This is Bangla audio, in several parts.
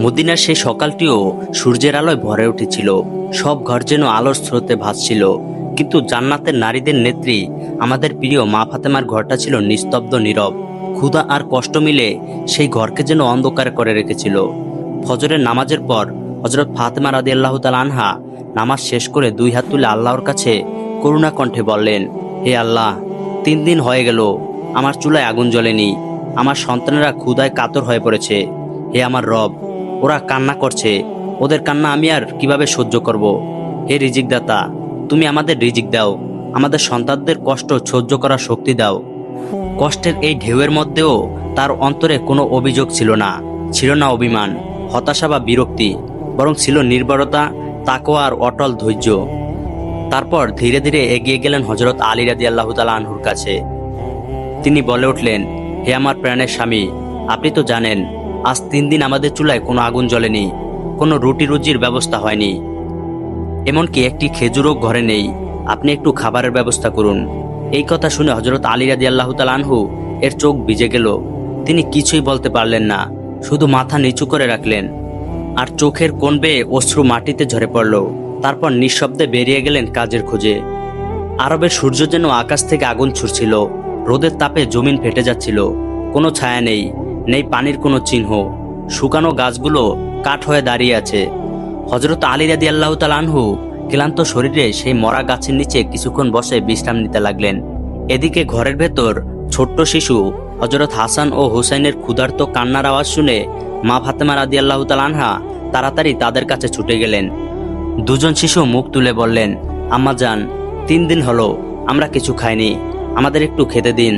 মদিনার সেই সকালটিও সূর্যের আলোয় ভরে উঠেছিল। সব ঘর যেন আলোর স্রোতে ভাসছিল। কিন্তু জান্নাতের নারীদের নেত্রী, আমাদের প্রিয় মা ফাতেমার ঘরটা ছিল নিস্তব্ধ নীরব। ক্ষুধা আর কষ্ট মিলে সেই ঘরকে যেন অন্ধকার করে রেখেছিল। ফজরের নামাজের পর হজরত ফাতেমা রাদি আল্লাহ আনহা নামাজ শেষ করে দুই হাত তুলে আল্লাহর কাছে করুণা কণ্ঠে বললেন, হে আল্লাহ, তিন দিন হয়ে গেল, আমার চুলায় আগুন জ্বলেনি, আমার সন্তানেরা ক্ষুধায় কাতর হয়ে পড়েছে। হে আমার রব ওরা কান্না করছে। ওদের কান্না আমি আর কীভাবে সহ্য করব? হে রিজিকদাতা, তুমি আমাদের রিজিক দাও। আমাদের সন্তানদের কষ্ট সহ্য করার শক্তি দাও। কষ্টের এই ঢেউয়ের মধ্যেও তার অন্তরে কোনো অভিযোগ ছিল না। ছিল না অভিমান, হতাশা বা বিরক্তি, বরং ছিল নির্ভরতা তাকোয়া আর অটল ধৈর্য। তারপর ধীরে ধীরে এগিয়ে গেলেন হজরত আলী রাদি আল্লাহ তালা আনহুর কাছে। তিনি বলে উঠলেন, হে আমার প্রাণের স্বামী, আপনি তো জানেন আজ তিন দিন আমাদের চুলায় কোনো আগুন জ্বলেনি, কোনো রুটি রুজির ব্যবস্থা হয়নি। এমনকি একটি খেজুরও ঘরে নেই। আপনি একটু খাবারের ব্যবস্থা করুন। এই কথা শুনে হজরত আলী রাদি আল্লাহ আনহু এর চোখ ভিজে গেল। তিনি কিছুই বলতে পারলেন না, শুধু মাথা নিচু করে রাখলেন। আর চোখের কোণ বেয়ে অশ্রু মাটিতে ঝরে পড়ল। তারপর নিঃশব্দে বেরিয়ে গেলেন কাজের খোঁজে। আরবের সূর্য যেন আকাশ থেকে আগুন ছুটছিল রোদের তাপে জমিন ফেটে যাচ্ছিল, কোনো ছায়া নেই। নেই পানির কোনো চিহ্ন। শুকানো গাছগুলো কাঠ হয়ে দাঁড়িয়ে আছে। হজরত আলী রাদি আল্লাহ আনহু ক্লান্ত শরীরে সেই মরা গাছের নিচে কিছুক্ষণ বসে বিশ্রাম নিতে লাগলেন। এদিকে ঘরের ভেতর ছোট্ট শিশু হজরত হাসান ও হুসাইনের ক্ষুধার্ত কান্নার আওয়াজ শুনে মা ফাতেমা রাদি আল্লাহ আনহা তাড়াতাড়ি তাদের কাছে ছুটে গেলেন। দুজন শিশু মুখ তুলে বললেন, আম্মা যান, তিন দিন হলো, আমরা কিছু খাইনি। আমাদের একটু খেতে দিন।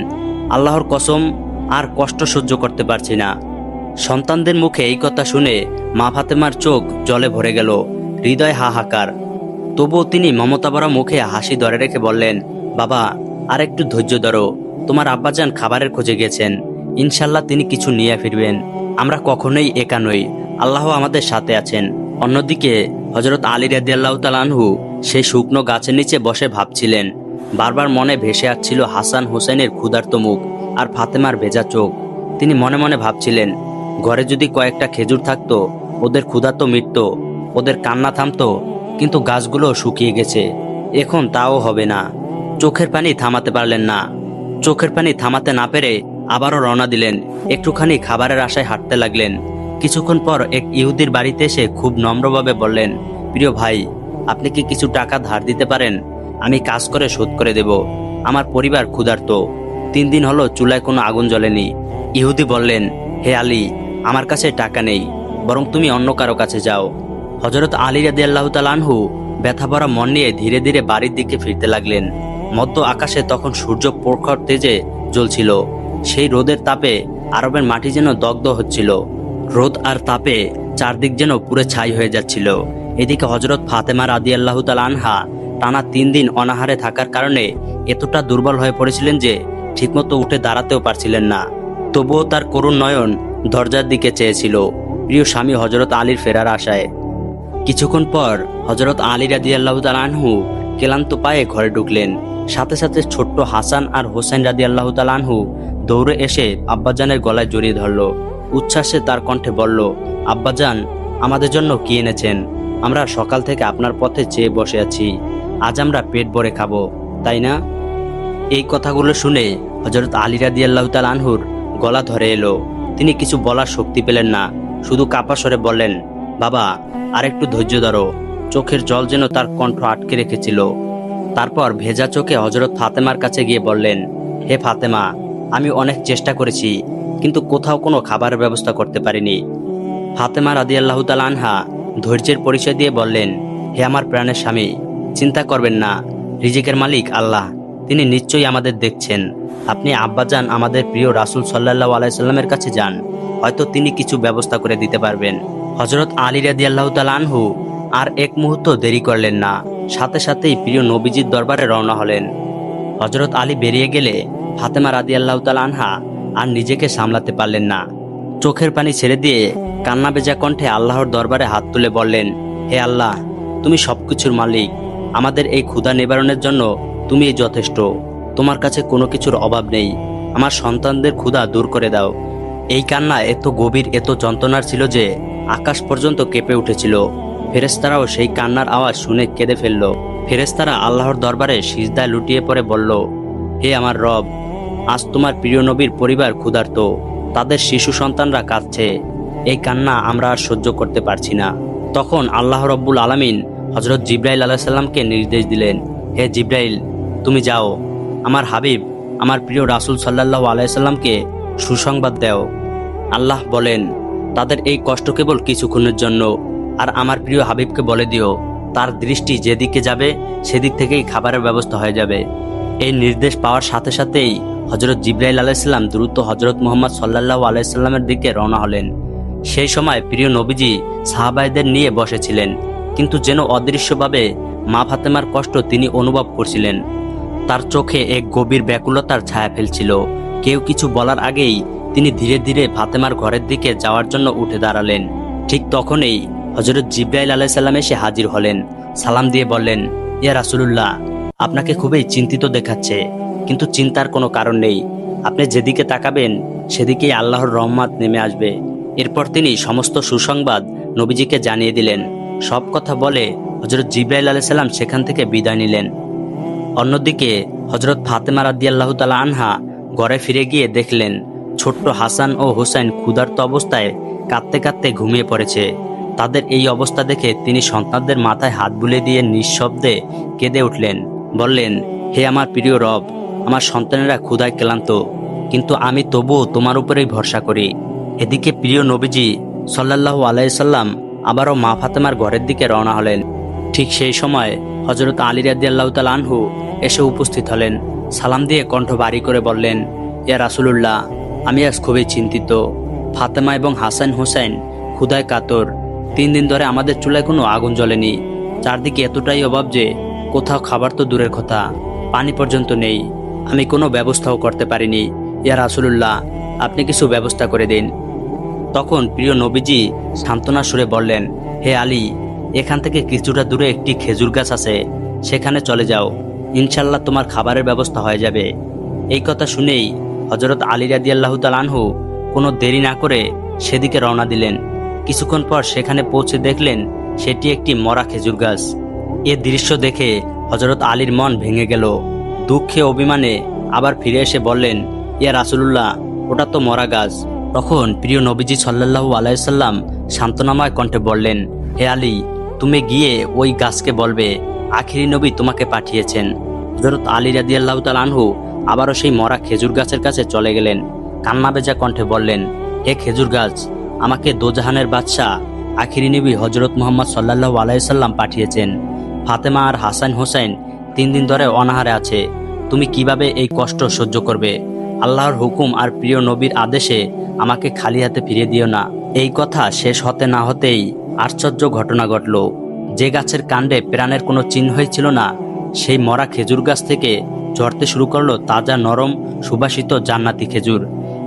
আল্লাহর কসম আর কষ্ট সহ্য করতে পারছি না। সন্তানদের মুখে এই কথা শুনে মা ফাতেমার চোখ জলে ভরে গেল, হৃদয় হাহাকার। তবুও তিনি মমতাবরা মুখে হাসি ধরে রেখে বললেন, বাবা আর একটু ধৈর্য ধরো। তোমার আব্বাজান খাবারের খোঁজে গেছেন। ইনশাল্লাহ তিনি কিছু নিয়ে ফিরবেন। আমরা কখনোই একা নই। আল্লাহ আমাদের সাথে আছেন। অন্যদিকে হজরত আলী রাদিয়াল্লাহ তালানহু সেই শুকনো গাছের নিচে বসে ভাবছিলেন। বারবার মনে ভেসে আসছিল হাসান হোসেনের ক্ষুধার্ত মুখ। আর ফাতেমার ভেজা চোখ। তিনি মনে মনে ভাবছিলেন, ঘরে যদি কয়েকটা খেজুর থাকতো, ওদের ক্ষুধা তো মিটত, ওদের কান্না থামতো, কিন্তু গাছগুলো শুকিয়ে গেছে। এখন তাও হবে না। চোখের পানি থামাতে পারলেন না। চোখের পানি থামাতে না পেরে আবারও রওনা দিলেন। একটুখানি খাবারের আশায় হাঁটতে লাগলেন। কিছুক্ষণ পর এক ইহুদির বাড়িতে এসে খুব নম্রভাবে বললেন, প্রিয় ভাই, আপনি কি কিছু টাকা ধার দিতে পারেন? আমি কাজ করে শোধ করে দেব। আমার পরিবার ক্ষুধার্ত। তিন দিন হলো চুলায় কোনো আগুন জ্বলেনি। ইহুদি বললেন, হে আলী, আমার কাছে টাকা নেই, বরং তুমি অন্য কারও কাছে যাও। হজরত আলী রাদি আল্লাহ তালানহু ব্যথা ভরা মন নিয়ে ধীরে ধীরে বাড়ির দিকে ফিরতে লাগলেন। মধ্য আকাশে তখন সূর্য প্রখর তেজে জ্বলছিল। সেই রোদের তাপে আরবের মাটি যেন দগ্ধ হচ্ছিল। রোদ আর তাপে চারদিক যেন পুরে ছাই হয়ে যাচ্ছিল। এদিকে হজরত ফাতেমা রাদি আল্লাহ আনহা টানা তিন দিন অনাহারে থাকার কারণে এতটা দুর্বল হয়ে পড়েছিলেন যে ঠিকমতো উঠে দাঁড়াতেও পারছিলেন না। তবুও তার করুণ নয়ন দরজার দিকে চেয়েছিল। প্রিয় স্বামী হজরত আলীর ফেরার আশায়। কিছুক্ষণ পর হজরত আলী রাদি আল্লাহ আনহু ক্লান্ত পায়ে ঘরে ঢুকলেন। সাথে সাথে ছোট্ট হাসান আর হোসেন রাদি আল্লাহ আনহু দৌড়ে এসে আব্বাজানের গলায় জড়িয়ে ধরল। উচ্ছ্বাসে তার কণ্ঠে বলল, আব্বাজান, আমাদের জন্য কি এনেছেন? আমরা সকাল থেকে আপনার পথে চেয়ে বসে আছি। আজ আমরা পেট ভরে খাব, তাই না? এই কথাগুলো শুনে হজরত আলী রাদি আল্লাহ আনহুর গলা ধরে এলো। তিনি কিছু বলার শক্তি পেলেন না, শুধু কাপা স্বরে বললেন, বাবা আর একটু ধৈর্য ধরো। চোখের জল যেন তার কণ্ঠ আটকে রেখেছিল। তারপর ভেজা চোখে হজরত ফাতেমার কাছে গিয়ে বললেন, হে ফাতেমা, আমি অনেক চেষ্টা করেছি, কিন্তু কোথাও কোনো খাবারের ব্যবস্থা করতে পারিনি। ফাতেমা রাদি আল্লাহ আনহা ধৈর্যের পরিচয় দিয়ে বললেন, হে আমার প্রাণের স্বামী, চিন্তা করবেন না, রিজিকের মালিক আল্লাহ, তিনি নিশ্চয়ই আমাদের দেখছেন। আপনি আব্বাজান আমাদের প্রিয় রাসুল সাল্লাহ আলাইসাল্লামের কাছে যান। হয়তো তিনি কিছু ব্যবস্থা করে দিতে পারবেন। হজরত আলী রাদি আল্লাহ আনহু আর এক মুহূর্ত দেরি করলেন না। সাথে সাথেই প্রিয় নবীজির দরবারে রওনা হলেন। হজরত আলী বেরিয়ে গেলে ফাতেমা রাদি আল্লাহ আনহা আর নিজেকে সামলাতে পারলেন না। চোখের পানি ছেড়ে দিয়ে কান্না বেজা কণ্ঠে আল্লাহর দরবারে হাত তুলে বললেন, হে আল্লাহ, তুমি সবকিছুর মালিক। আমাদের এই ক্ষুধা নিবারণের জন্য তুমি যথেষ্ট। তোমার কাছে কোনো কিছুর অভাব নেই। আমার সন্তানদের ক্ষুধা দূর করে দাও। এই কান্না এত গভীর, এত যন্ত্রণার ছিল যে আকাশ পর্যন্ত কেঁপে উঠেছিল। ফেরেস্তারাও সেই কান্নার আওয়াজ শুনে কেঁদে ফেলল। ফেরেস্তারা আল্লাহর দরবারে সিজদায় লুটিয়ে পড়ে বলল, হে আমার রব, আজ তোমার প্রিয় নবীর পরিবার ক্ষুধার্ত। তাদের শিশু সন্তানরা কাঁদছে। এই কান্না আমরা আর সহ্য করতে পারছি না। তখন আল্লাহ রব্বুল আলামিন হজরত জিব্রাইল আলাহ সাল্লামকে নির্দেশ দিলেন, হে জিব্রাইল, তুমি যাও। আমার হাবিব, আমার প্রিয় রাসুল সাল্লাহ আলাইসাল্লামকে সুসংবাদ দাও। আল্লাহ বলেন, তাদের এই কষ্ট কেবল কিছুক্ষণের জন্য। আর আমার প্রিয় হাবিবকে বলে দিও, তার দৃষ্টি যেদিকে যাবে, সেদিক থেকেই খাবারের ব্যবস্থা হয়ে যাবে। এই নির্দেশ পাওয়ার সাথে সাথেই হজরত জিব্রাইল আলাইসাল্লাম দ্রুত হজরত মোহাম্মদ সাল্লাহ আলাইসাল্লামের দিকে রওনা হলেন। সেই সময় প্রিয় নবীজি সাহাবাইদের নিয়ে বসেছিলেন, কিন্তু যেন অদৃশ্যভাবে মা ফাতেমার কষ্ট তিনি অনুভব করছিলেন। তার চোখে এক গভীর ব্যাকুলতার ছায়া ফেলছিল। কেউ কিছু বলার আগেই তিনি ধীরে ধীরে ফাতেমার ঘরের দিকে যাওয়ার জন্য উঠে দাঁড়ালেন। ঠিক তখনই হজরত জিব্রাইল আলাইসাল্লাম এসে হাজির হলেন। সালাম দিয়ে বললেন, ইয়া রাসুলুল্লাহ, আপনাকে খুবই চিন্তিত দেখাচ্ছে, কিন্তু চিন্তার কোনো কারণ নেই। আপনি যেদিকে তাকাবেন, সেদিকেই আল্লাহর রহমত নেমে আসবে। এরপর তিনি সমস্ত সুসংবাদ নবীজিকে জানিয়ে দিলেন। সব কথা বলে হজরত জিব্রাইল আলাইসাল্লাম সেখান থেকে বিদায় নিলেন। অন্যদিকে হজরত ফাতেমা রাদিয়াল্লাহু তালা আনহা ঘরে ফিরে গিয়ে দেখলেন, ছোট্ট হাসান ও হোসেন ক্ষুধার্ত অবস্থায় কাঁদতে কাঁদতে ঘুমিয়ে পড়েছে। তাদের এই অবস্থা দেখে তিনি সন্তানদের মাথায় হাত বুলে দিয়ে নিঃশব্দে কেঁদে উঠলেন। বললেন, হে আমার প্রিয় রব, আমার সন্তানেরা ক্ষুধায় ক্লান্ত, কিন্তু আমি তবুও তোমার উপরেই ভরসা করি। এদিকে প্রিয় নবীজি সাল্লাল্লাহু আলাইসাল্লাম আবারও মা ফাতেমার ঘরের দিকে রওনা হলেন। ঠিক সেই সময় হজরত আলী রাদি আল্লাহ আনহু এসে উপস্থিত হলেন। সালাম দিয়ে কণ্ঠ বাড়ি করে বললেন, ইয়া রাসুলুল্লাহ, আমি আজ খুবই চিন্তিত। ফাতেমা এবং হাসান হোসেন ক্ষুদায় কাতর। তিন দিন ধরে আমাদের চুলায় কোনো আগুন জ্বলেনি। চারদিকে এতটাই অভাব যে কোথাও খাবার তো দূরের কথা, পানি পর্যন্ত নেই। আমি কোনো ব্যবস্থাও করতে পারিনি। ইয়া রাসুলুল্লাহ, আপনি কিছু ব্যবস্থা করে দিন। তখন প্রিয় নবীজি সান্ত্বনা সুরে বললেন, হে আলী এখান থেকে কিছুটা দূরে একটি খেজুর গাছ আছে। সেখানে চলে যাও। ইনশাল্লাহ তোমার খাবারের ব্যবস্থা হয়ে যাবে। এই কথা শুনেই হজরত আলী রাদি আল্লাহ আনহু কোনো দেরি না করে সেদিকে রওনা দিলেন। কিছুক্ষণ পর সেখানে পৌঁছে দেখলেন সেটি একটি মরা খেজুর গাছ। এ দৃশ্য দেখে হজরত আলীর মন ভেঙে গেল। দুঃখে অভিমানে আবার ফিরে এসে বললেন, ইয়া রাসুলুল্লাহ, ওটা তো মরা গাছ। তখন প্রিয় নবীজি সাল্লাহু আলাইসাল্লাম সান্ত্বনাময় কণ্ঠে বললেন, হে আলী তুমি গিয়ে ওই গাছকে বলবে, আখিরি নবী তোমাকে পাঠিয়েছেন। হজরত আলী রাদি আল্লাহ আনহু আবারও সেই মরা খেজুর গাছের কাছে চলে গেলেন। কান্না বেজা কণ্ঠে বললেন, হে খেজুর গাছ, আমাকে দোজাহানের বাদশাহ আখিরি নবী হজরত মোহাম্মদ সাল্লাহু আলাইসাল্লাম পাঠিয়েছেন। ফাতেমা আর হাসান হোসেন তিন দিন ধরে অনাহারে আছে। তুমি কীভাবে এই কষ্ট সহ্য করবে? আল্লাহর হুকুম আর প্রিয় নবীর আদেশে আমাকে খালি হাতে ফিরিয়ে দিও না। এই কথা শেষ হতে না হতেই আশ্চর্য ঘটনা ঘটল। যে গাছের কাণ্ডে প্রাণের কোনো চিহ্নই ছিল না, সেই মরা খেজুর গাছ থেকে ঝরতে শুরু করল তাজা নরম, সুবাসিত জান্নাতি খেজুর।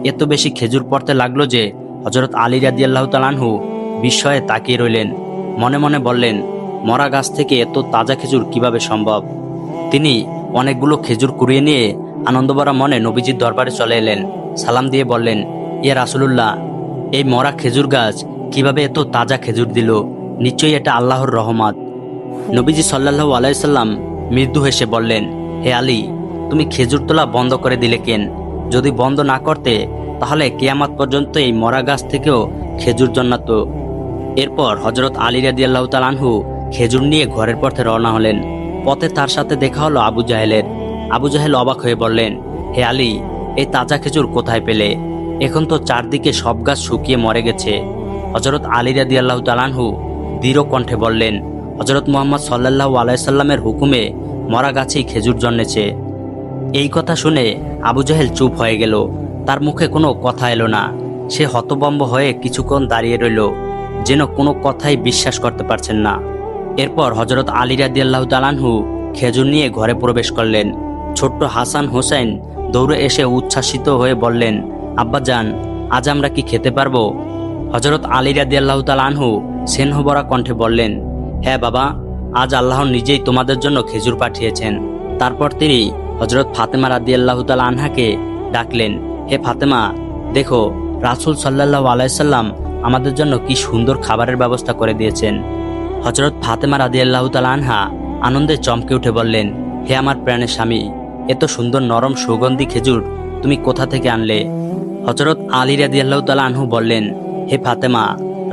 এত বেশি খেজুর পড়তে লাগল যে হজরত আলী রাদি আল্লাহ তালানহু বিস্ময়ে তাকিয়ে রইলেন। মনে মনে বললেন, মরা গাছ থেকে এত তাজা খেজুর কীভাবে সম্ভব? তিনি অনেকগুলো খেজুর কুড়িয়ে নিয়ে আনন্দবরা মনে নবীজির দরবারে চলে এলেন। সালাম দিয়ে বললেন, ইয়া রাসুলুল্লাহ, এই মরা খেজুর গাছ কীভাবে এত তাজা খেজুর দিল? নিশ্চয়ই এটা আল্লাহর রহমত। নবীজি সাল্লাহ আলাইসাল্লাম মৃদু হেসে বললেন, হে আলী, তুমি খেজুর তোলা বন্ধ করে দিলে কেন? যদি বন্ধ না করতে, তাহলে কেয়ামাত পর্যন্ত এই মরা গাছ থেকেও খেজুর জন্নাত এরপর হজরত আলী রাদি আল্লাহ তালানহু খেজুর নিয়ে ঘরের পথে রওনা হলেন। পথে তার সাথে দেখা হলো আবু জাহেলের। আবু জাহেল অবাক হয়ে বললেন, হে আলী, এই তাজা খেজুর কোথায় পেলে? এখন তো চারদিকে সব গাছ শুকিয়ে মরে গেছে। হজরত আলী রাদি আল্লাহ তালানহু দৃঢ় কণ্ঠে বললেন হজরত মোহাম্মদ সাল্লাহু আলাইসাল্লামের হুকুমে মরা গাছেই খেজুর জন্মেছে। এই কথা শুনে আবু জাহেল চুপ হয়ে গেল। তার মুখে কোনো কথা এলো না। সে হতবম্ব হয়ে কিছুক্ষণ দাঁড়িয়ে রইল, যেন কোনো কথাই বিশ্বাস করতে পারছেন না। এরপর হজরত আলী রাদি আল্লাহ তালানহু খেজুর নিয়ে ঘরে প্রবেশ করলেন। ছোট্ট হাসান হোসেন দৌড়ে এসে উচ্ছ্বাসিত হয়ে বললেন, আব্বাজান, আজ আমরা কি খেতে পারব? হজরত আলী রাদি আল্লাহ তালানহু সেনহবরা কণ্ঠে বললেন হ্যাঁ বাবা, আজ আল্লাহ নিজেই তোমাদের জন্য খেজুর পাঠিয়েছেন। তারপর তিনি হজরত ফাতেমা রাদি আল্লাহ আনহাকে ডাকলেন, হে ফাতেমা, দেখো, রাসুল সাল্লাহ আলাইসাল্লাম আমাদের জন্য কি সুন্দর খাবারের ব্যবস্থা করে দিয়েছেন। হজরত ফাতেমা রাদি আল্লাহ আনহা আনন্দে চমকে উঠে বললেন, হে আমার প্রাণের স্বামী, এত সুন্দর নরম সুগন্ধি খেজুর তুমি কোথা থেকে আনলে? হজরত আলী রাদি আল্লাহ আনহু বললেন হে ফাতেমা,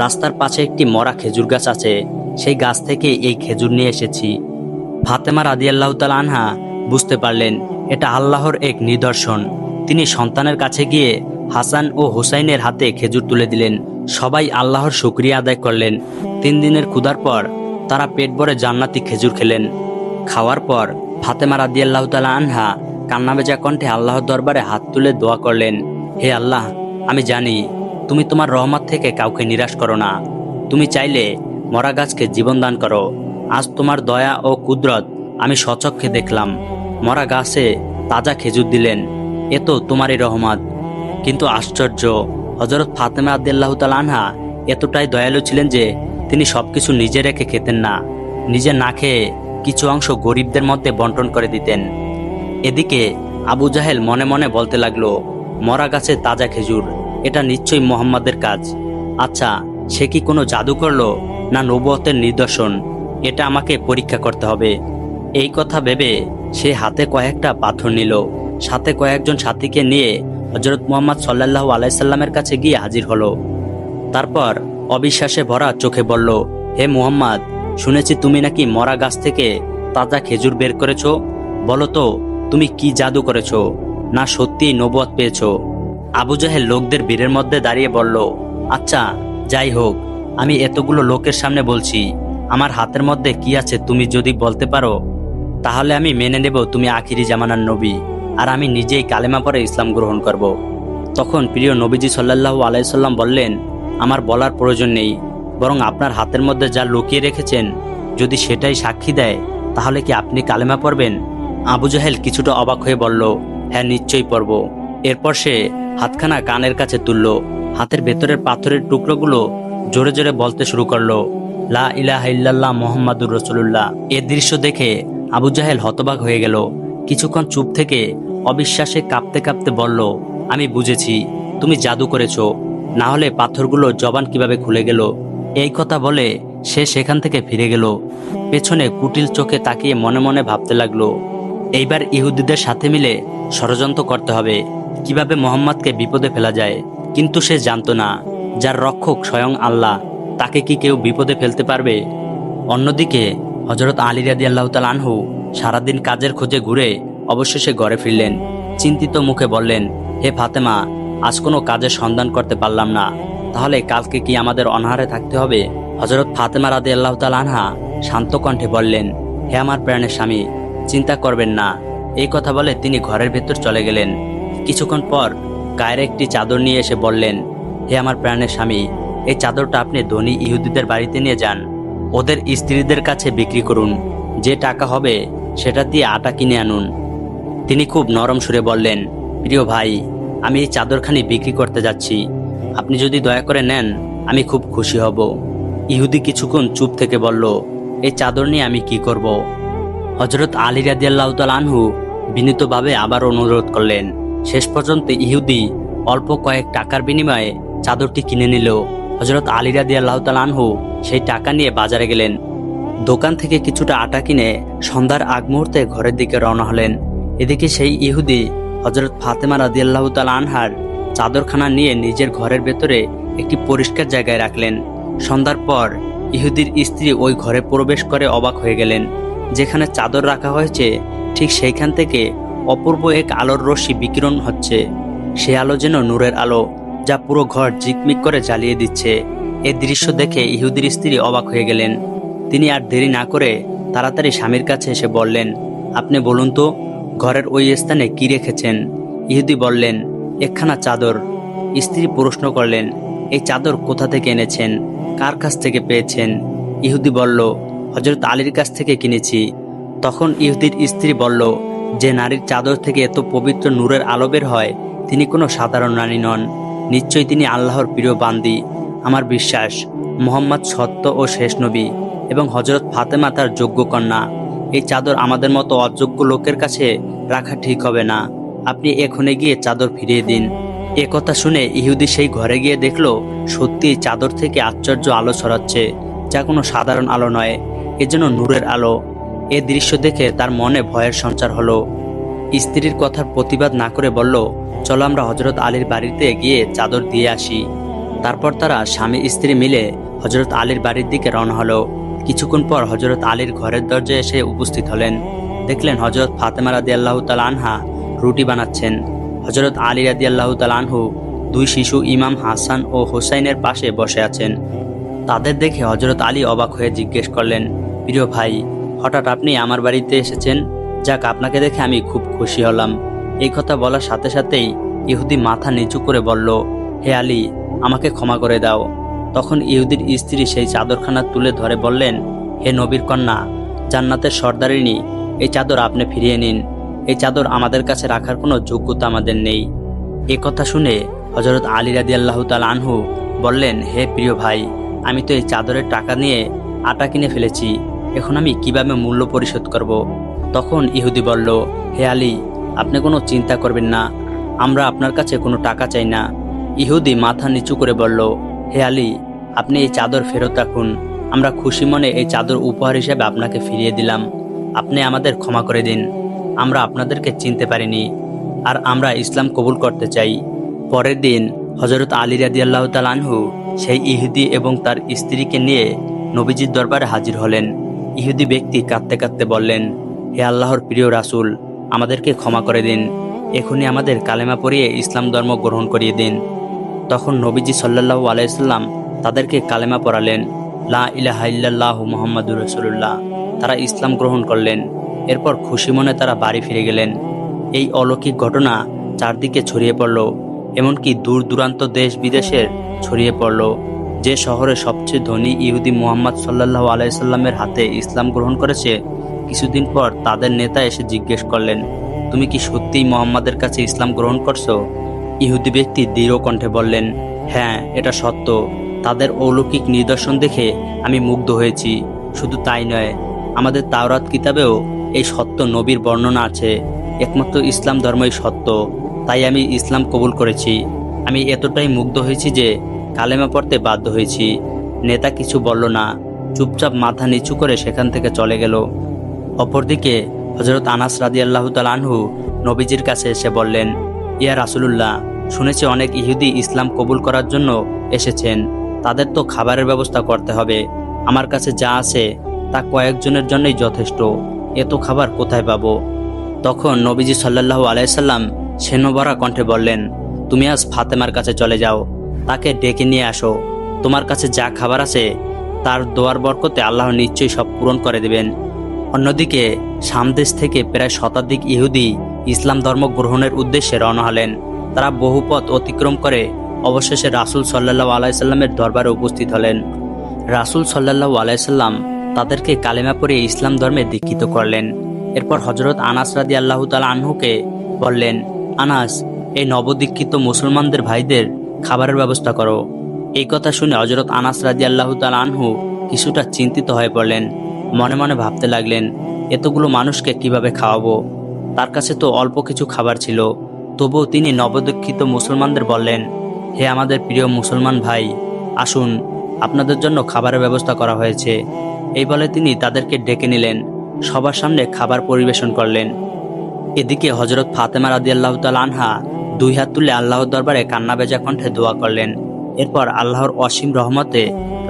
রাস্তার পাশে একটি মরা খেজুর গাছ আছে, সেই গাছ থেকে এই খেজুর নিয়ে এসেছি। ফাতেমা রাদি আল্লাহ আনহা বুঝতে পারলেন, এটা আল্লাহর এক নিদর্শন। তিনি সন্তানের কাছে গিয়ে হাসান ও হুসাইনের হাতে খেজুর তুলে দিলেন। সবাই আল্লাহর শুক্রিয়া আদায় করলেন। তিন দিনের ক্ষুধার পর তারা পেট ভরে জান্নাতি খেজুর খেলেন। খাওয়ার পর ফাতেমা রাদিয়াল্লাহ তালা আনহা কান্নাবেজা কণ্ঠে আল্লাহর দরবারে হাত তুলে দোয়া করলেন, হে আল্লাহ, আমি জানি তুমি তোমার রহমত থেকে কাউকে নিরাশ করো না। তুমি চাইলে মরা গাছকে জীবন দান করো। আজ তোমার দয়া ও কুদরত আমি সচক্ষে দেখলাম। মরা গাছে তাজা খেজুর দিলেন। এ তো তোমারই রহমত। কিন্তু আশ্চর্য হজরত ফাতেমা আদিল্লাহ তাল আনহা এতটাই দয়ালু ছিলেন যে তিনি সবকিছু নিজে রেখে খেতেন না। নিজে না খেয়ে কিছু অংশ গরিবদের মধ্যে বন্টন করে দিতেন। এদিকে আবু জাহেল মনে মনে বলতে লাগল, মরা গাছে তাজা খেজুর। এটা নিশ্চয়ই মোহাম্মদের কাজ। আচ্ছা সে কি কোনো জাদু করল না নবতের নিদর্শন? এটা আমাকে পরীক্ষা করতে হবে। এই কথা ভেবে সে হাতে কয়েকটা পাথর নিল। সাথে কয়েকজন সাথীকে নিয়ে হজরত মোহাম্মদ সাল্লাহ আলাইসাল্লামের কাছে গিয়ে হাজির হলো। তারপর অবিশ্বাসে ভরা চোখে বলল, হে মুহাম্মদ, শুনেছি তুমি নাকি মরা গাছ থেকে তাজা খেজুর বের করেছ? বলো তো, তুমি কি জাদু করেছ? না সত্যিই নবুয়ত পেয়েছ? আবু জাহেল লোকদের বীরের মধ্যে দাঁড়িয়ে বলল আচ্ছা যাই হোক, আমি এতগুলো লোকের সামনে বলছি। আমার হাতের মধ্যে কি আছে তুমি যদি বলতে পারো? তাহলে আমি মেনে নেব তুমি আখিরি জামানার নবী, আর আমি নিজেই কালেমা পরে ইসলাম গ্রহণ করব। তখন প্রিয় নবীজি সাল্লাহ আলাইসাল্লাম বললেন, আমার বলার প্রয়োজন নেই, বরং আপনার হাতের মধ্যে যা লুকিয়ে রেখেছেন, যদি সেটাই সাক্ষী দেয়, তাহলে কি আপনি কালেমা পড়বেন? আবু জাহেল কিছুটা অবাক হয়ে বলল হ্যাঁ নিশ্চয়ই পড়ব। এরপর সে হাতখানা কানের কাছে তুলল, হাতের ভেতরের পাথরের টুকরোগুলো জোরে জোরে বলতে শুরু করল, লা ইলাহা মোহাম্মদুর রসুল্লাহ এ দৃশ্য দেখে আবু জাহেল হতবাক হয়ে গেল। কিছুক্ষণ চুপ থেকে অবিশ্বাসে কাঁপতে কাঁপতে বলল, আমি বুঝেছি, তুমি জাদু করেছ। না হলে পাথরগুলো জবান কীভাবে খুলে গেল? এই কথা বলে সে সেখান থেকে ফিরে গেল। পেছনে কুটিল চোখে তাকিয়ে মনে মনে ভাবতে লাগল, এইবার ইহুদিদের সাথে মিলে ষড়যন্ত্র করতে হবে। কীভাবে মোহাম্মদকে বিপদে ফেলা যায়, কিন্তু সে জানতো না। যার রক্ষক স্বয়ং আল্লাহ, তাকে কি কেউ বিপদে ফেলতে পারবে? অন্যদিকে হজরত আলী রাদি আল্লাহ আনহু সারাদিন কাজের খোঁজে ঘুরে অবশেষে ঘরে ফিরলেন। চিন্তিত মুখে বললেন, হে ফাতেমা, আজ কোনো কাজের সন্ধান করতে পারলাম না। তাহলে কালকে কি আমাদের অনাহারে থাকতে হবে? হজরত ফাতেমা রাদি আল্লাহ আনহা শান্ত কণ্ঠে বললেন, হে আমার প্রাণের স্বামী, চিন্তা করবেন না। এই কথা বলে তিনি ঘরের ভেতর চলে গেলেন। কিছুক্ষণ পর গায়ের একটি চাদর নিয়ে এসে বললেন, হে আমার প্রাণের স্বামী, এই চাদরটা আপনি ধনী ইহুদিদের বাড়িতে নিয়ে যান। ওদের স্ত্রীদের কাছে বিক্রি করুন। যে টাকা হবে সেটা দিয়ে আটা কিনে আনুন। তিনি খুব নরম সুরে বললেন, প্রিয় ভাই, আমি এই চাদরখানি বিক্রি করতে যাচ্ছি। আপনি যদি দয়া করে নেন, আমি খুব খুশি হব। ইহুদি কিছুক্ষণ চুপ থেকে বলল, এই চাদর নিয়ে আমি কি করব? হজরত আলী রাদিয়াল্লাহ তাল আনহু বিনীতভাবে আবার অনুরোধ করলেন শেষ পর্যন্ত ইহুদি অল্প কয়েক টাকার বিনিময়ে চাদরটি কিনে নিল। হজরত আলী রাদিয়াল্লাহ তাল আনহু সেই টাকা নিয়ে বাজারে গেলেন। দোকান থেকে কিছুটা আটা কিনে সন্ধ্যার আগ মুহূর্তে ঘরের দিকে রওনা হলেন। এদিকে সেই ইহুদি হজরত ফাতেমা রাদিয়াল্লাহ তাল আনহার চাদরখানা নিয়ে নিজের ঘরের ভেতরে একটি পরিষ্কার জায়গায় রাখলেন। সন্ধ্যার পর ইহুদির স্ত্রী ওই ঘরে প্রবেশ করে অবাক হয়ে গেলেন। যেখানে চাদর রাখা হয়েছে, ঠিক সেইখান থেকে অপূর্ব এক আলোর রশ্মি বিকিরণ হচ্ছে। সে আলো যেন নূরের আলো, যা পুরো ঘর জিকমিক করে জ্বালিয়ে দিচ্ছে। এই দৃশ্য দেখে ইহুদির স্ত্রী অবাক হয়ে গেলেন। তিনি আর দেরি না করে তাড়াতাড়ি স্বামীর কাছে এসে বললেন, আপনি বলুন তো, ঘরের ওই স্থানে কি রেখেছেন? ইহুদি বললেন, একখানা চাদর। স্ত্রী প্রশ্ন করলেন, এই চাদর কোথা থেকে এনেছেন? কার কাছ থেকে পেয়েছেন? ইহুদি বলল হজরত আলীর কাছ থেকে কিনেছি। তখন ইহুদির স্ত্রী বলল যে নারীর চাদর থেকে এত পবিত্র নূরের আলো বের হয়, তিনি কোনো সাধারণ নারী নন। নিশ্চয়ই তিনি আল্লাহর প্রিয় বান্দি। আমার বিশ্বাস, মোহাম্মদ সত্য ও শেষ নবী এবং হজরত ফাতেমা তার যোগ্য কন্যা। এই চাদর আমাদের মতো অযোগ্য লোকের কাছে রাখা ঠিক হবে না। আপনি এখনে গিয়ে চাদর ফিরিয়ে দিন। এ কথা শুনে ইহুদি সেই ঘরে গিয়ে দেখল সত্যি চাদর থেকে আশ্চর্য আলো ছড়াচ্ছে, যা কোনো সাধারণ আলো নয়। এ যেন নূরের আলো। এ দৃশ্য দেখে তার মনে ভয়ের সঞ্চার হলো। স্ত্রীর কথার প্রতিবাদ না করে বলল, চলো আমরা হজরত আলীর বাড়িতে গিয়ে চাদর দিয়ে আসি। তারপর তারা স্বামী স্ত্রী মিলে হজরত আলীর বাড়ির দিকে রওনা হলো। কিছুক্ষণ পর হজরত আলীর ঘরের দরজায় এসে উপস্থিত হলেন। দেখলেন হজরত ফাতেমা রাদি আল্লাহ তাল আনহা রুটি বানাচ্ছেন। হজরত আলী রাদি আল্লাহ তাল আনহু দুই শিশু ইমাম হাসান ও হোসাইনের পাশে বসে আছেন। তাদের দেখে হজরত আলী অবাক হয়ে জিজ্ঞেস করলেন, প্রিয় ভাই হঠাৎ আপনি আমার বাড়িতে এসেছেন। যাক, আপনাকে দেখে আমি খুব খুশি হলাম। এই কথা বলার সাথে সাথেই ইহুদি মাথা নিচু করে বলল, হে আলী, আমাকে ক্ষমা করে দাও। তখন ইহুদির স্ত্রী সেই চাদরখানা তুলে ধরে বললেন, হে নবীর কন্যা, জান্নাতের সর্দারিনী, এই চাদর আপনি ফিরিয়ে নিন। এই চাদর আমাদের কাছে রাখার কোনো যোগ্যতা আমাদের নেই। এ কথা শুনে হজরত আলী রাদি আল্লাহ তাল আনহু বললেন, হে প্রিয় ভাই, আমি তো এই চাদরের টাকা নিয়ে আটা কিনে ফেলেছি। এখন আমি কীভাবে মূল্য পরিশোধ করব। তখন ইহুদি বলল, হে আলী, আপনি কোনো চিন্তা করবেন না, আমরা আপনার কাছে কোনো টাকা চাই না। ইহুদি মাথা নিচু করে বলল, হে আলী, আপনি এই চাদর ফেরত রাখুন। আমরা খুশি মনে এই চাদর উপহার হিসেবে আপনাকে ফিরিয়ে দিলাম। আপনি আমাদের ক্ষমা করে দিন। আমরা আপনাদেরকে চিনতে পারিনি, আর আমরা ইসলাম কবুল করতে চাই। পরের দিন হজরত আলী রাদি আল্লাহ আনহু সেই ইহুদি এবং তার স্ত্রীকে নিয়ে নবীজির দরবারে হাজির হলেন। ইহুদি ব্যক্তি কাঁদতে কাঁদতে বললেন, হে আল্লাহর প্রিয় রাসুল, আমাদেরকে ক্ষমা করে দিন। এখনই আমাদের কালেমা পড়িয়ে ইসলাম ধর্ম গ্রহণ করিয়ে দিন। তখন নবীজি সাল্লাল্লাহু আলাইসাল্লাম তাদেরকে কালেমা পড়ালেন, লা ইলাহা ইল্লাল্লাহু মুহাম্মাদুর রাসূলুল্লাহ। তারা ইসলাম গ্রহণ করলেন। এরপর খুশি মনে তারা বাড়ি ফিরে গেলেন। এই অলৌকিক ঘটনা চারদিকে ছড়িয়ে পড়ল, এমনকি দূর দূরান্ত দেশ বিদেশের ছড়িয়ে পড়ল। যে শহরে সবচেয়ে ধনী ইহুদি মুহাম্মদ সাল্লাহ আলাইসাল্লামের হাতে ইসলাম গ্রহণ করেছে, কিছুদিন পর তাদের নেতা এসে জিজ্ঞেস করলেন, তুমি কি সত্যিই মোহাম্মদের কাছে ইসলাম গ্রহণ করছ? ইহুদি ব্যক্তি দৃঢ় কণ্ঠে বললেন হ্যাঁ এটা সত্য। তাদের অলৌকিক নিদর্শন দেখে আমি মুগ্ধ হয়েছি। শুধু তাই নয়, আমাদের তাওরাত কিতাবেও এই সত্য নবীর বর্ণনা আছে। একমাত্র ইসলাম ধর্মই সত্য। তাই আমি ইসলাম কবুল করেছি। আমি এতটাই মুগ্ধ হয়েছি যে কালেমা পড়তে বাধ্য হয়েছি। নেতা কিছু বলল না, চুপচাপ মাথা নিচু করে সেখান থেকে চলে গেল। অপরদিকে হজরত আনাস রাদি আল্লাহ আনহু নবীজির কাছে এসে বললেন, ইয়া রাসুলুল্লাহ, শুনেছি অনেক ইহুদি ইসলাম কবুল করার জন্য এসেছেন। তাদের তো খাবারের ব্যবস্থা করতে হবে। আমার কাছে যা আছে, তা কয়েকজনের জন্যই যথেষ্ট। এত খাবার কোথায় পাবো? তখন নবীজি সাল্লাল্লাহু আলাইসাল্লাম সেনবরা কণ্ঠে বললেন, তুমি আজ ফাতেমার কাছে চলে যাও। তাকে ডেকে নিয়ে আসো। তোমার কাছে যা খাবার আছে, তার দোয়ার বরকতে আল্লাহ নিশ্চয়ই সব পূরণ করে দেবেন। অন্যদিকে, সামদেশ থেকে প্রায় শতাধিক ইহুদি ইসলাম ধর্ম গ্রহণের উদ্দেশ্যে রওনা হলেন। তারা বহু পথ অতিক্রম করে অবশেষে রাসুল সাল্লাহ আলাইসাল্লামের দরবারে উপস্থিত হলেন। রাসুল সাল্লাহ আলাইসাল্লাম তাদেরকে কালেমা পরে ইসলাম ধর্মে দীক্ষিত করলেন। এরপর হজরত আনাস রাদি আল্লাহ তালা আনহুকে বললেন, আনাস, এই নবদীক্ষিত মুসলমানদের ভাইদের খাবারের ব্যবস্থা করো। এই কথা শুনে হজরত আনাস রাজি আল্লাহ তালা আনহু কিছুটা চিন্তিত হয়ে পড়লেন। মনে মনে ভাবতে লাগলেন, এতগুলো মানুষকে কীভাবে খাওয়াবো? তার কাছে তো অল্প কিছু খাবার ছিল। তবুও তিনি নবদীক্ষিত মুসলমানদের বললেন, হে আমাদের প্রিয় মুসলমান ভাই, আসুন, আপনাদের জন্য খাবারের ব্যবস্থা করা হয়েছে। এই বলে তিনি তাদেরকে ডেকে নিলেন, সবার সামনে খাবার পরিবেশন করলেন। এদিকে হজরত ফাতেমা রাদি আল্লাহ আনহা দুই হাত তুলে আল্লাহর দরবারে কান্না বেজা কণ্ঠে দোয়া করলেন। এরপর আল্লাহর অসীম রহমতে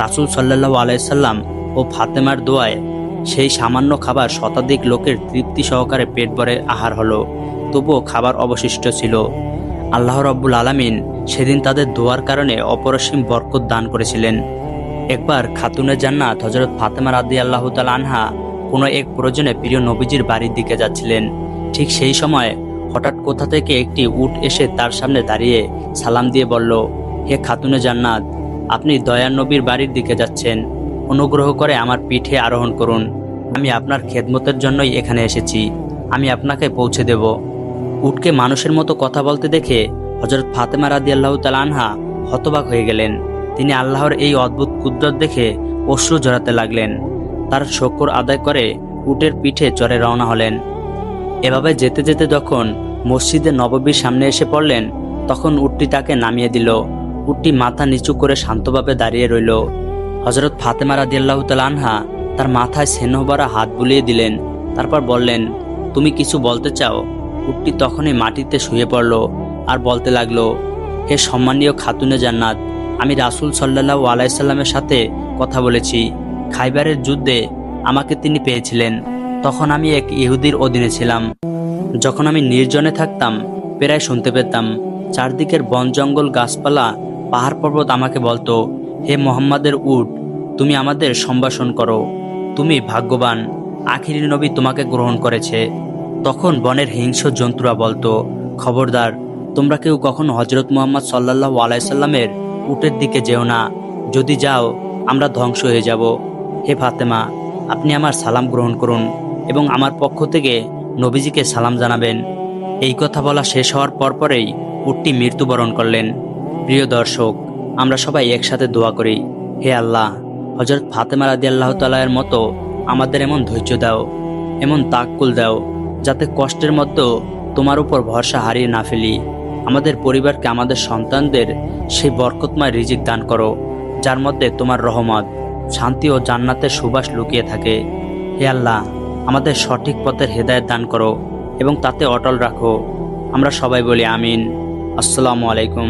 রাসুল সাল্লাহ আলাইসাল্লাম ও ফাতেমার দোয়ায় সেই সামান্য খাবার শতাধিক লোকের তৃপ্তি সহকারে পেট ভরে আহার হলো, তবুও খাবার অবশিষ্ট ছিল। আল্লাহ রব্বুল আলামিন সেদিন তাদের দোয়ার কারণে অপরসীম বরকত দান করেছিলেন। একবার খাতুনের জান্নাত হজরত ফাতেমা রাদি আল্লাহ তাল আনহা কোনো এক প্রয়োজনে প্রিয় নবীজির বাড়ির দিকে যাচ্ছিলেন। ঠিক সেই সময় হঠাৎ কোথা থেকে একটি উট এসে তার সামনে দাঁড়িয়ে সালাম দিয়ে বলল, হে খাতুনে জান্নাত, আপনি দয়ার নবীর বাড়ির দিকে যাচ্ছেন। অনুগ্রহ করে আমার পিঠে আরোহণ করুন। আমি আপনার খেদমতের জন্যই এখানে এসেছি। আমি আপনাকে পৌঁছে দেব। উটকে মানুষের মতো কথা বলতে দেখে হজরত ফাতেমা রাদি আল্লাহ আনহা হতবাক হয়ে গেলেন। তিনি আল্লাহর এই অদ্ভুত কুদরত দেখে অশ্রু জড়াতে লাগলেন। তার শকর আদায় করে উটের পিঠে চড়ে রওনা হলেন। এভাবে যেতে যেতে যখন মসজিদে নববীর সামনে এসে পড়লেন, তখন উটটি তাকে নামিয়ে দিল। উটটি মাথা নিচু করে শান্তভাবে দাঁড়িয়ে রইল। হজরত ফাতেমা রাদিয়াল্লাহু আনহা তার মাথায় স্নেহভরা হাত বুলিয়ে দিলেন। তারপর বললেন, তুমি কিছু বলতে চাও? উটটি তখনই মাটিতে শুয়ে পড়ল আর বলতে লাগল, হে সম্মানীয় খাতুনে জান্নাত, আমি রাসূল সাল্লাল্লাহু আলাইসাল্লামের সাথে কথা বলেছি। খাইবারের যুদ্ধে আমাকে তিনি পেয়েছিলেন। তখন আমি এক ইহুদির অধীনে ছিলাম। যখন আমি নির্জনে থাকতাম, প্রায় শুনতে পেতাম, চারদিকের বন জঙ্গল গাছপালা, পাহাড় পর্বত আমাকে বলতো, হে মোহাম্মদের উট, তুমি আমাদের সম্ভাষণ করো। তুমি ভাগ্যবান, আখিরি নবী তোমাকে গ্রহণ করেছে। তখন বনের হিংস্র জন্তুরা বলতো, খবরদার, তোমরা কেউ কখনো হজরত মোহাম্মদ সাল্লাহ আলাইসাল্লামের উটের দিকে যেও না। যদি যাও, আমরা ধ্বংস হয়ে যাব। হে ফাতেমা, আপনি আমার সালাম গ্রহণ করুন। এবং আমার পক্ষ থেকে নবীজিকে সালাম জানাবেন। এই কথা বলা শেষ হওয়ার পরপরেই উটটি মৃত্যুবরণ করলেন। প্রিয় দর্শক, আমরা সবাই একসাথে দোয়া করি, হে আল্লাহ হজরত ফাতেমা রাদি আল্লাহ তালার মতো আমাদের এমন ধৈর্য দাও, এমন তাক্কুল দাও, যাতে কষ্টের মধ্যেও তোমার উপর ভরসা হারিয়ে না ফেলি। আমাদের পরিবারকে আমাদের সন্তানদের সেই বরকতময় রিজিক দান করো, যার মধ্যে তোমার রহমত, শান্তি ও জান্নাতের সুবাস লুকিয়ে থাকে। হে আল্লাহ আমাদের সঠিক পথের হেদায়ত দান করো এবং তাতে অটল রাখো। আমরা সবাই বলি আমিন। আসসালামু আলাইকুম।